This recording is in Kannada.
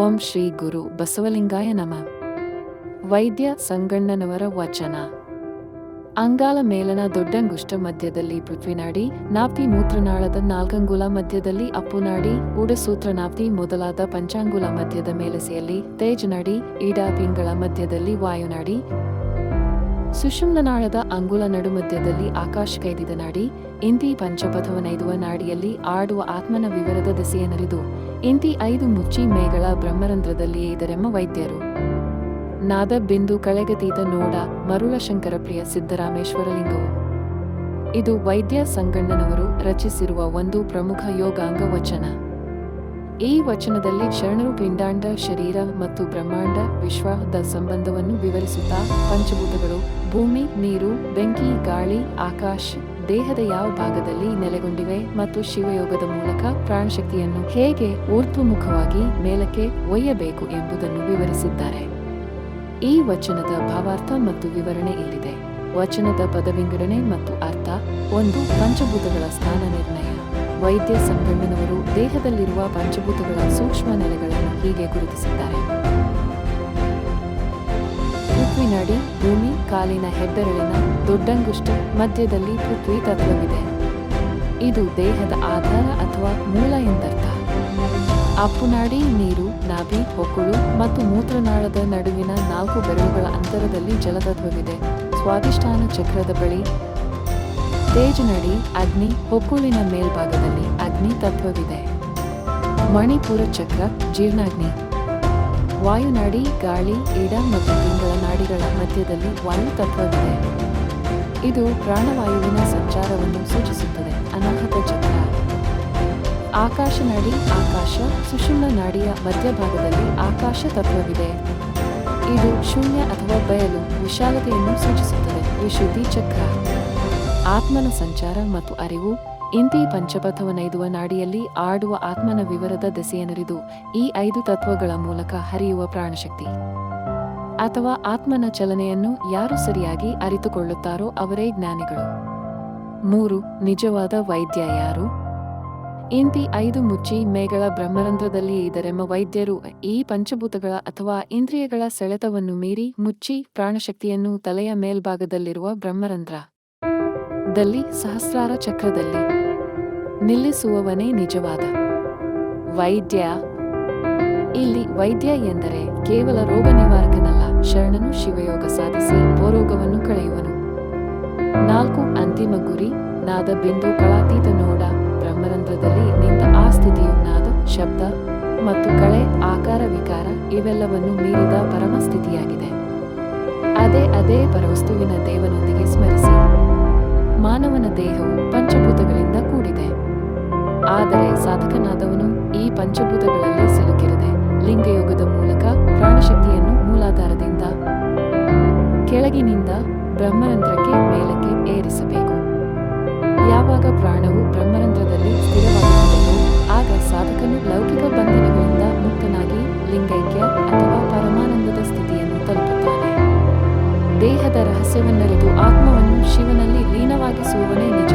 ಓಂ ಶ್ರೀ ಗುರು ಬಸವಲಿಂಗಾಯ ನಮಃ. ವೈದ್ಯ ಸಂಗಣ್ಣನವರ ವಚನ. ಅಂಗಾಲ ಮೇಲನ ದೊಡ್ಡಂಗುಷ್ಟ ಮಧ್ಯದಲ್ಲಿ ಪೃಥ್ವಿನಾಡಿ ನಾಪ್ತಿ ಮೂತ್ರನಾಳದ ನಾಲ್ಕಂಗುಲ ಮಧ್ಯದಲ್ಲಿ ಅಪ್ಪುನಾಡಿ ಉಡಸೂತ್ರನಾಪ್ತಿ ಮೊದಲಾದ ಪಂಚಾಂಗುಲ ಮಧ್ಯದ ಮೇಲಸೆಯಲ್ಲಿ ತೇಜನಾಡಿ ಈಡಾಪಿಂಗಳ ಮಧ್ಯದಲ್ಲಿ ವಾಯುನಾಡಿ ಸುಷುಮ್ನಾಳದ ಅಂಗುಲ ನಡುಮಧ್ಯದಲ್ಲಿ ಆಕಾಶ ಕೈದಿದ ನಾಡಿ, ಇಂತಿ ಪಂಚಪಥವನೈದುವ ನಾಡಿಯಲ್ಲಿ ಆಡುವ ಆತ್ಮನ ವಿವರದ ದೆಸೆಯನರಿದು ಇಂತಿ ಐದು ಮುಚ್ಚಿ ಮೇಗಳ ಬ್ರಹ್ಮರಂಧ್ರದಲ್ಲಿ ಇದರೆಮ್ಮ ವೈದ್ಯರು. ನಾದ ಬಿಂದು ಕಳೆಗತೀತ ನೋಡ ಮರುಳ ಸಿದ್ದರಾಮೇಶ್ವರ ಲಿಂಗವು ಇದು ವೈದ್ಯ ಸಂಗಣ್ಣನವರು ರಚಿಸಿರುವ ಒಂದು ಪ್ರಮುಖ ಯೋಗಾಂಗ ವಚನ. ಈ ವಚನದಲ್ಲಿ ಶರಣರು ಪಿಂಡಾಂಡ, ಶರೀರ ಮತ್ತು ಬ್ರಹ್ಮಾಂಡ ವಿಶ್ವದ ಸಂಬಂಧವನ್ನು ವಿವರಿಸುತ್ತಾ ಪಂಚಭೂತಗಳು, ಭೂಮಿ, ನೀರು, ಬೆಂಕಿ, ಗಾಳಿ, ಆಕಾಶ, ದೇಹದ ಯಾವ ಭಾಗದಲ್ಲಿ ನೆಲೆಗೊಂಡಿವೆ ಮತ್ತು ಶಿವಯೋಗದ ಮೂಲಕ ಪ್ರಾಣಶಕ್ತಿಯನ್ನು ಹೇಗೆ ಊರ್ಧ್ವಮುಖವಾಗಿ ಮೇಲಕ್ಕೆ ಒಯ್ಯಬೇಕು ಎಂಬುದನ್ನು ವಿವರಿಸಿದ್ದಾರೆ. ಈ ವಚನದ ಭಾವಾರ್ಥ ಮತ್ತು ವಿವರಣೆ ಇಲ್ಲಿದೆ. ವಚನದ ಪದವಿಂಗಡಣೆ ಮತ್ತು ಅರ್ಥ ಒಂದು ಪಂಚಭೂತಗಳ ಸ್ಥಾನ ನಿರ್ಣಯ. ವೈದ್ಯ ಸಂಗಣ್ಣನವರು ದೇಹದಲ್ಲಿರುವ ಪಂಚಭೂತಗಳ ಸೂಕ್ಷ್ಮ ನೆಲೆಗಳನ್ನು ಹೀಗೆ ಗುರುತಿಸಿದ್ದಾರೆ. ಪೃಥ್ವಿನಾಡಿ, ಭೂಮಿ, ಕಾಲಿನ ಹೆಬ್ಬೆರಳಿನ ದೊಡ್ಡಂಗುಷ್ಟ ಮಧ್ಯದಲ್ಲಿ ಪೃಥ್ವಿ ತತ್ವವಿದೆ. ಇದು ದೇಹದ ಆಧಾರ ಅಥವಾ ಮೂಲ ಎಂದರ್ಥ. ಅಪ್ಪುನಾಡಿ, ನೀರು, ನಾಭಿ, ಹೊಕ್ಕುಳು ಮತ್ತು ಮೂತ್ರನಾಳದ ನಡುವಿನ ನಾಲ್ಕು ಬೆರಳುಗಳ ಅಂತರದಲ್ಲಿ ಜಲತತ್ವವಿದೆ. ಸ್ವಾದಿಷ್ಠಾನ ಚಕ್ರದ ಬಳಿ ತೇಜನಡಿ ಅಗ್ನಿ ಹೊಕ್ಕುಳಿನ ಮೇಲ್ಭಾಗದಲ್ಲಿ ಅಗ್ನಿ ತತ್ವವಿದೆ. ಮಣಿಪುರ ಚಕ್ರ, ಜೀರ್ಣಾಗ್ನಿ. ವಾಯುನಾಡಿ ಗಾಳಿ ಇಡ ಮತ್ತು ತಿಂಗಳ ನಾಡಿಗಳ ಮಧ್ಯದಲ್ಲಿ ವಾಯು ತತ್ವವಿದೆ. ಇದು ಪ್ರಾಣವಾಯುವಿನ ಸಂಚಾರವನ್ನು ಸೂಚಿಸುತ್ತದೆ. ಅನಾಹತ ಚಕ್ರ. ಆಕಾಶ ನಾಡಿ, ಆಕಾಶ, ಸುಷುಮ್ನ ನಾಡಿಯ ಮಧ್ಯಭಾಗದಲ್ಲಿ ಆಕಾಶ ತತ್ವವಿದೆ. ಇದು ಶೂನ್ಯ ಅಥವಾ ಬಯಲು, ವಿಶಾಲತೆಯನ್ನು ಸೂಚಿಸುತ್ತದೆ. ವಿಶುದ್ಧಿ ಚಕ್ರ. ಆತ್ಮನ ಸಂಚಾರ ಮತ್ತು ಅರಿವು, ಇಂತಿ ಪಂಚಪಥವನೈದುವ ನಾಡಿಯಲ್ಲಿ ಆಡುವ ಆತ್ಮನ ವಿವರದ ದೆಸೆಯನರಿದು ಈ ಐದು ತತ್ವಗಳ ಮೂಲಕ ಹರಿಯುವ ಪ್ರಾಣಶಕ್ತಿ. ಅಥವಾ ಆತ್ಮನ ಚಲನೆಯನ್ನು ಯಾರು ಸರಿಯಾಗಿ ಅರಿತುಕೊಳ್ಳುತ್ತಾರೋ ಅವರೇ ಜ್ಞಾನಿಗಳು. ಮೂರು, ನಿಜವಾದ ವೈದ್ಯ ಯಾರು? ಇಂತಿ ಐದು ಮುಚ್ಚಿ ಮೇಗಳ ಬ್ರಹ್ಮರಂಧ್ರದಲ್ಲಿ ಇದರೆಂಬ ವೈದ್ಯರು ಈ ಪಂಚಭೂತಗಳ ಅಥವಾ ಇಂದ್ರಿಯಗಳ ಸೆಳೆತವನ್ನು ಮೀರಿ ಮುಚ್ಚಿ ಪ್ರಾಣಶಕ್ತಿಯನ್ನು ತಲೆಯ ಮೇಲ್ಭಾಗದಲ್ಲಿರುವ ಬ್ರಹ್ಮರಂಧ್ರ. ದಲ್ಲಿ ಸಹಸ್ರಾರ ಚಕ್ರದಲ್ಲಿ ನಿಲ್ಲಿಸುವವನೇ ನಿಜವಾದ. ವೈದ್ಯ. ಇಲ್ಲಿ ವೈದ್ಯ ಎಂದರೆ ಕೇವಲ ರೋಗ ನಿವಾರಕನಲ್ಲ, ಶರಣನು ಶಿವಯೋಗ ಸಾಧಿಸಿ ಪೋರೋಗವನ್ನು ಕಳೆಯುವನು. ನಾಲ್ಕು ಅಂತಿಮ ಗುರಿ, ನಾದ ಬಿಂದು ಕಳಾತೀತ ನೋಡ, ಬ್ರಹ್ಮರಂಧ್ರದಲ್ಲಿ ನಿಂತ ಆ ಸ್ಥಿತಿಯು ನಾದ, ಶಬ್ದ ಮತ್ತು ಕಳೆ, ಆಕಾರ, ವಿಕಾರ ಇವೆಲ್ಲವನ್ನು ಮೀರಿದ ಪರಮ ಸ್ಥಿತಿಯಾಗಿದೆ ಅದೇ ಅದೇ ಪರವಸ್ತುವಿನ ದೇವನೊಂದಿಗೆ ಸ್ಮರಿಸಿ. ಮಾನವನ ದೇಹವು ಪಂಚಭೂತಗಳಿಂದ ಕೂಡಿದೆ. ಆದರೆ ಸಾಧಕನಾದವನು ಈ ಪಂಚಭೂತಗಳಲ್ಲಿ ಸಿಲುಕಿರದೆ ಲಿಂಗಯೋಗದ ಮೂಲಕ ಪ್ರಾಣಶಕ್ತಿಯನ್ನು ಮೂಲಾಧಾರದಿಂದ ಕೆಳಗಿನಿಂದ ಬ್ರಹ್ಮರಂಧ್ರಕ್ಕೆ ಮೇಲಕ್ಕೆ ಏರಿಸಬೇಕು. ಯಾವಾಗ ಪ್ರಾಣವು ಬ್ರಹ್ಮರಂಧ್ರದಲ್ಲಿ ಸ್ಥಿರವಾಗಿರುತ್ತದೋ ಆಗ ಸಾಧಕನು ಲೌಕಿಕ ಬಂಧನಗಳಿಂದ ಮುಕ್ತನಾಗಿ ಲಿಂಗೈಕ್ಯ ರಹಸ್ಯವನ್ನರಿತು ಆತ್ಮವನ್ನು ಶಿವನಲ್ಲಿ ಲೀನವಾಗಿಸುವವನೇ ನಿಜ